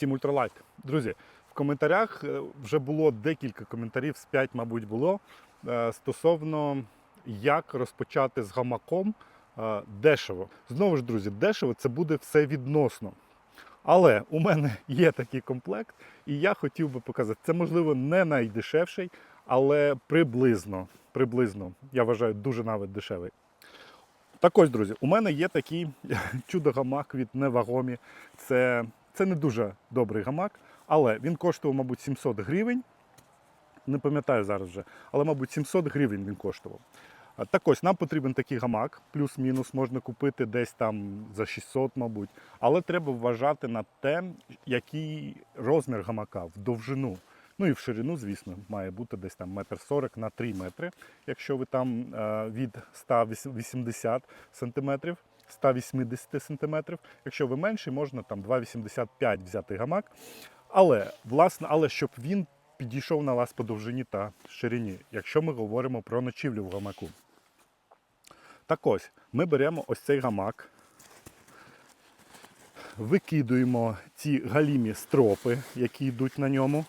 всім ультралайт. Друзі, в коментарях е, вже було декілька коментарів, з 5, мабуть, було е, стосовно як розпочати з гамаком е, дешево. Знову ж, друзі, дешево це буде все відносно. Але у мене є такий комплект, і я хотів би показати. Це можливо не найдешевший, але приблизно, приблизно, я вважаю, дуже навіть дешевий. Так ось, друзі, у мене є такий чудо-гамак від Невагомі. Це, це не дуже добрий гамак, але він коштував, мабуть, 700 гривень. Не пам'ятаю зараз вже, але, мабуть, 700 гривень він коштував. Так ось, нам потрібен такий гамак, плюс-мінус можна купити десь там за 600, мабуть. Але треба вважати на те, який розмір гамака в довжину. Ну і в ширину, звісно, має бути десь там метр 40 на 3 метри. Якщо ви там е, від 180 сантиметрів, 180 сантиметрів. Якщо ви менший, можна там 2,85 взяти гамак. Але, власне, але щоб він підійшов на вас по довжині та ширині, якщо ми говоримо про ночівлю в гамаку. Так ось, ми беремо ось цей гамак, викидуємо ці галімі стропи, які йдуть на ньому.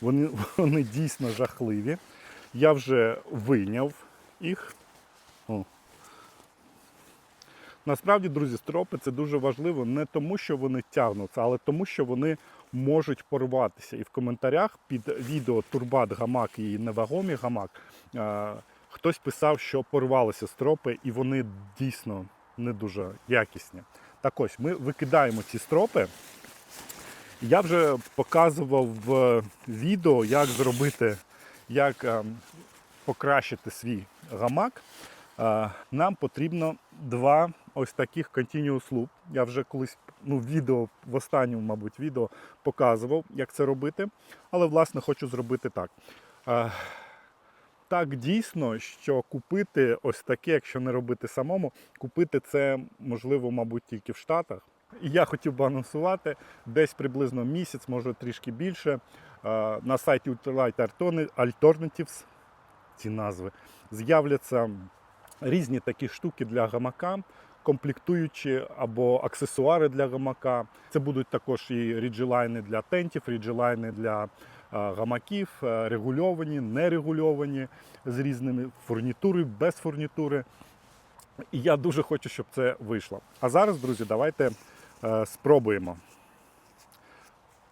Вони, вони дійсно жахливі. Я вже вийняв їх. О. Насправді, друзі, стропи це дуже важливо не тому, що вони тягнуться, але тому, що вони можуть порватися. І в коментарях під відео Турбат Гамак і Невагомі Гамак е, хтось писав, що порвалися стропи, і вони дійсно не дуже якісні. Так ось, ми викидаємо ці стропи. Я вже показував в відео, як зробити, як е, покращити свій гамак. Е, Нам потрібно два ось таких Continuous Loop. Я вже колись ну, відео, в останньому, мабуть, відео показував, як це робити. Але, власне, хочу зробити так. Е, Так дійсно, що купити ось таке, якщо не робити самому, купити це можливо, мабуть, тільки в Штатах. І я хотів би анонсувати десь приблизно місяць, може трішки більше. На сайті Ultralight Alternatives, ці назви, з'являться різні такі штуки для гамака, комплектуючі або аксесуари для гамака. Це будуть також і ріджелайни для тентів, ріджелайни для гамаків, е, регульовані, нерегульовані, з різними фурнітурою, без фурнітури. І я дуже хочу, щоб це вийшло. А зараз, друзі, давайте е, спробуємо.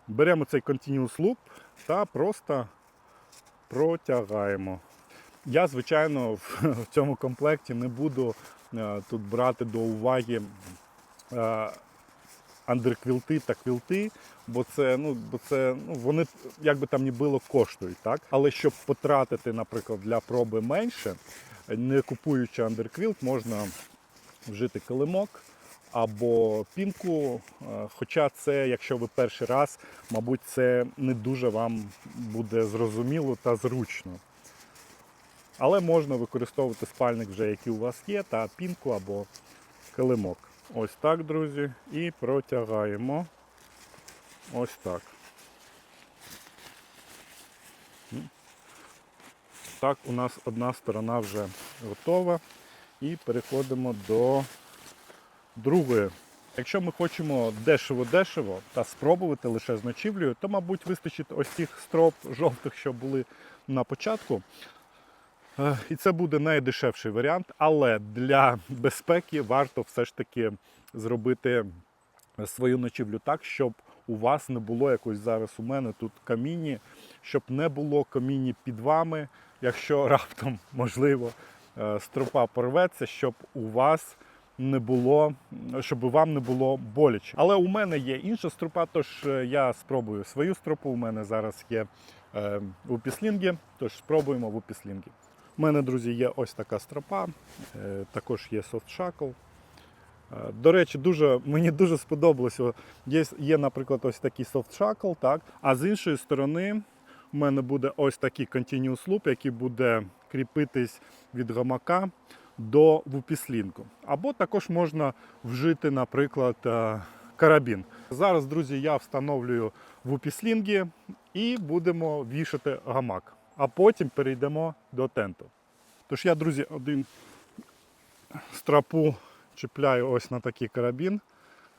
Беремо цей Continuous Loop та просто протягаємо. Я, звичайно, в цьому комплекті не буду е, тут брати до уваги е, андерквілти та квілти, бо це, ну, бо це ну, вони, як би там ні було, коштують. Так? Але щоб потратити, наприклад, для проби менше, не купуючи андерквілт, можна вжити килимок або пінку. Е, Хоча це, якщо ви перший раз, мабуть, це не дуже вам буде зрозуміло та зручно. Але можна використовувати спальник вже, який у вас є, та пінку або килимок. Ось так, друзі. І протягаємо. Ось так. Так, у нас одна сторона вже готова. І переходимо до другої. Якщо ми хочемо дешево-дешево та спробувати лише з ночівлею, то, мабуть, вистачить ось тих строп жовтих, що були на початку. Е, І це буде найдешевший варіант, але для безпеки варто все ж таки зробити свою ночівлю так, щоб у вас не було якось зараз у мене тут камінні, щоб не було камінні під вами, якщо раптом можливо е, стропа порветься, щоб у вас не було, щоб вам не було боляче. Але у мене є інша стропа, тож е, я спробую свою стропу. У мене зараз є е, в упіслінгі, тож спробуємо в упіслінгі. У мене, друзі, є ось така стропа, е, також є софтшакл. Е, До речі, дуже, мені дуже сподобалося. Є, є, наприклад, ось такий софтшакл, так? а з іншої сторони у мене буде ось такий continuous loop, який буде кріпитись від гамака до вупіслінку. Або також можна вжити, наприклад, е, карабін. Зараз, друзі, я встановлюю вупіслінги і будемо вішати гамак. А потім перейдемо до тенту. Тож я, друзі, один стропу чіпляю ось на такий карабін.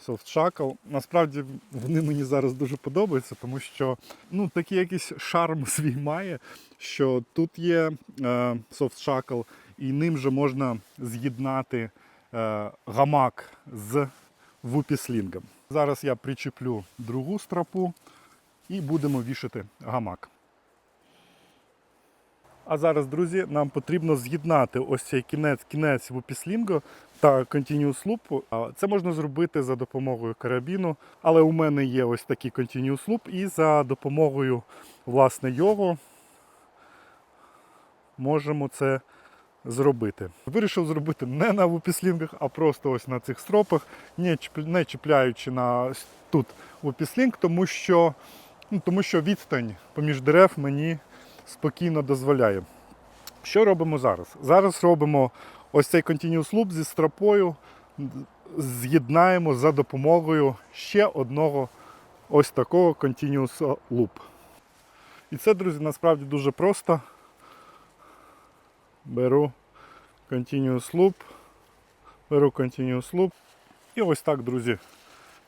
Soft. Насправді вони мені зараз дуже подобаються, тому що ну, такий якийсь шарм свій має, що тут є е, Soft і ним же можна з'єднати е, гамак з вупіслінгом. Зараз я причеплю другу стропу і будемо вішати гамак. А зараз, друзі, нам потрібно з'єднати ось цей кінець кінець вупіслінгу та Continuous Loop. Це можна зробити за допомогою карабіну, але у мене є ось такий Continuous Loop і за допомогою власне його можемо це зробити. Вирішив зробити не на вупіслінгах, а просто ось на цих стропах, не чіпляючи на тут вупіслінг, тому що, ну, тому що відстань поміж дерев мені спокійно дозволяє. Що робимо зараз? Зараз робимо ось цей Continuous Loop зі стропою, з'єднаємо за допомогою ще одного ось такого Continuous Loop. І це, друзі, насправді дуже просто. Беру Continuous Loop, беру Continuous Loop. І ось так, друзі,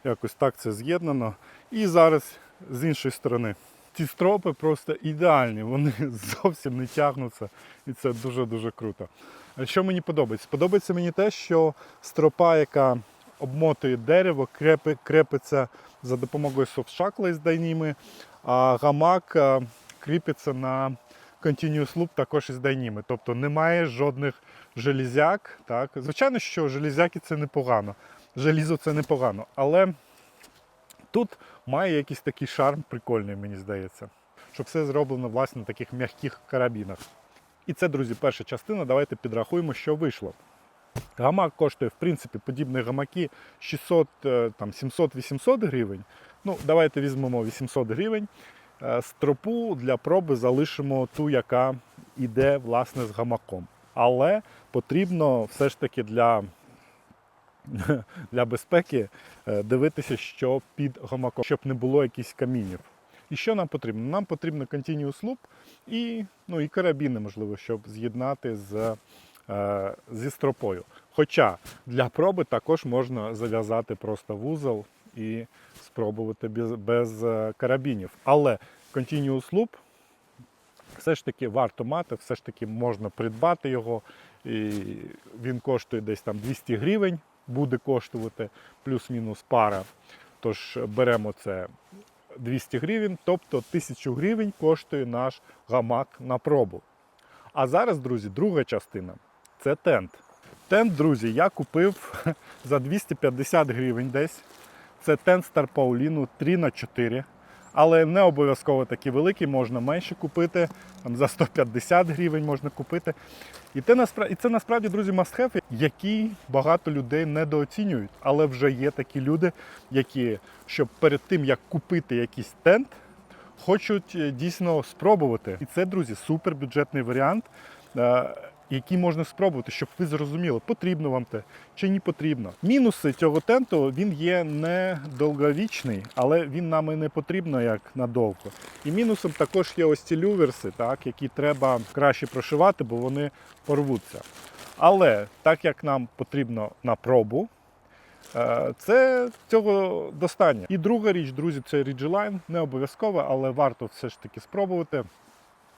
якось так це з'єднано. І зараз з іншої сторони. Ці стропи просто ідеальні, вони зовсім не тягнуться, і це дуже-дуже круто. А Що мені подобається? Подобається мені те, що стропа, яка обмотує дерево, крепи, крепиться за допомогою софтшакла з дайніми, а гамак кріпиться на Continuous Loop також із дайніми. Тобто немає жодних железяк. Так? Звичайно, що железяки це непогано, желізо це непогано, але тут має якийсь такий шарм прикольний, мені здається. Що все зроблено власне на таких м'яких карабінах. І це, друзі, перша частина. Давайте підрахуємо, що вийшло. Гамак коштує, в принципі, подібні гамаки 600, е, там, 700-800 гривень. Ну, давайте візьмемо 800 гривень. Е, Стропу для проби залишимо ту, яка йде власне з гамаком. Але потрібно все ж таки для, для безпеки е, дивитися, що під гамаком, щоб не було якихось камінів. І що нам потрібно? Нам потрібно Continuous Loop і, ну, і карабіни, можливо, щоб з'єднати з, е, зі стропою. Хоча для проби також можна зав'язати просто вузол і спробувати без, без е, карабінів. Але Continuous Loop все ж таки варто мати, все ж таки можна придбати його. І він коштує десь там 200 гривень, буде коштувати плюс-мінус пара. Тож беремо це 200 гривень, тобто 1000 гривень коштує наш гамак на пробу. А зараз, друзі, друга частина це тент. Тент, друзі, я купив за 250 гривень десь. Це тент Star Paulino 3 на 4 але не обов'язково такий великий, можна менше купити, там за 150 гривень можна купити. І це, і це насправді, друзі, must-have, які багато людей недооцінюють. Але вже є такі люди, які, щоб перед тим, як купити якийсь тент, хочуть е, дійсно спробувати. І це, друзі, супербюджетний варіант, який можна спробувати, щоб ви зрозуміли, потрібно вам те чи не потрібно. Мінуси цього тенту він є не довговічний, але він нам і не потрібно як надовго. І мінусом також є ось ці люверси, так, які треба краще прошивати, бо вони порвуться. Але так як нам потрібно на пробу, Е, Це цього достатньо. І друга річ, друзі, це Ridgeline. Не обов'язково, але варто все ж таки спробувати.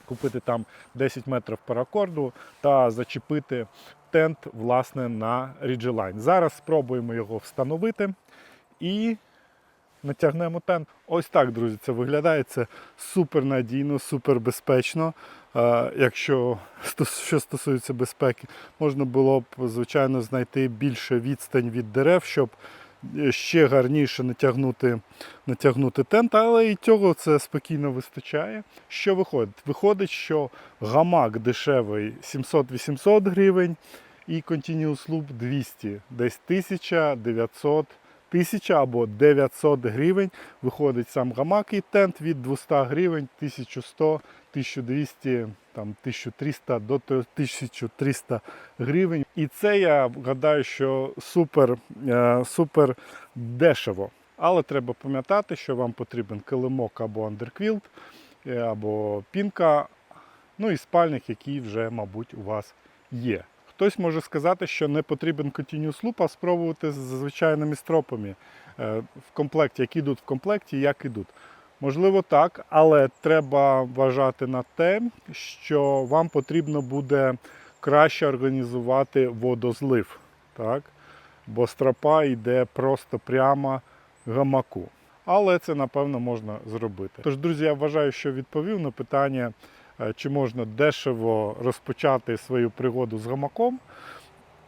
Купити там 10 метрів паракорду та зачепити тент власне на Ridgeline. Зараз спробуємо його встановити і натягнемо тент. Ось так, друзі, це виглядає. Це супер надійно, супер безпечно. Е, Якщо що стосується безпеки, можна було б, звичайно, знайти більше відстань від дерев, щоб ще гарніше натягнути, натягнути тент, але і цього це спокійно вистачає. Що виходить? Виходить, що гамак дешевий 700-800 гривень і Continuous Loop 200, десь 1900 1000 або 900 гривень. Виходить сам гамак і тент від 200 гривень, 1100, 1200, там, 1300 до 1300 гривень. І це я гадаю, що супер, е, супер дешево. Але треба пам'ятати, що вам потрібен килимок або андерквілт, е, або пінка, ну і спальник, який вже, мабуть, у вас є. Хтось може сказати, що не потрібен Continuous Loop, а спробувати з звичайними стропами е, в комплекті, які йдуть в комплекті, як ідуть. Можливо, так, але треба вважати на те, що вам потрібно буде краще організувати водозлив. Так? Бо стропа йде просто прямо гамаку. Але це, напевно, можна зробити. Тож, друзі, я вважаю, що відповів на питання, чи можна дешево розпочати свою пригоду з гамаком.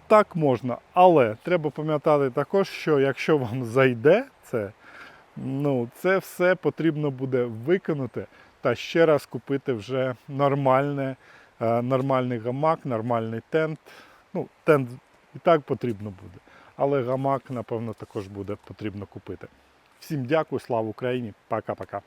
Так можна, але треба пам'ятати також, що якщо вам зайде це, ну, це все потрібно буде виконати та ще раз купити вже нормальне, е, нормальний гамак, нормальний тент. Ну, тент і так потрібно буде. Але гамак, напевно, також буде потрібно купити. Всім дякую, слава Україні, пока-пока.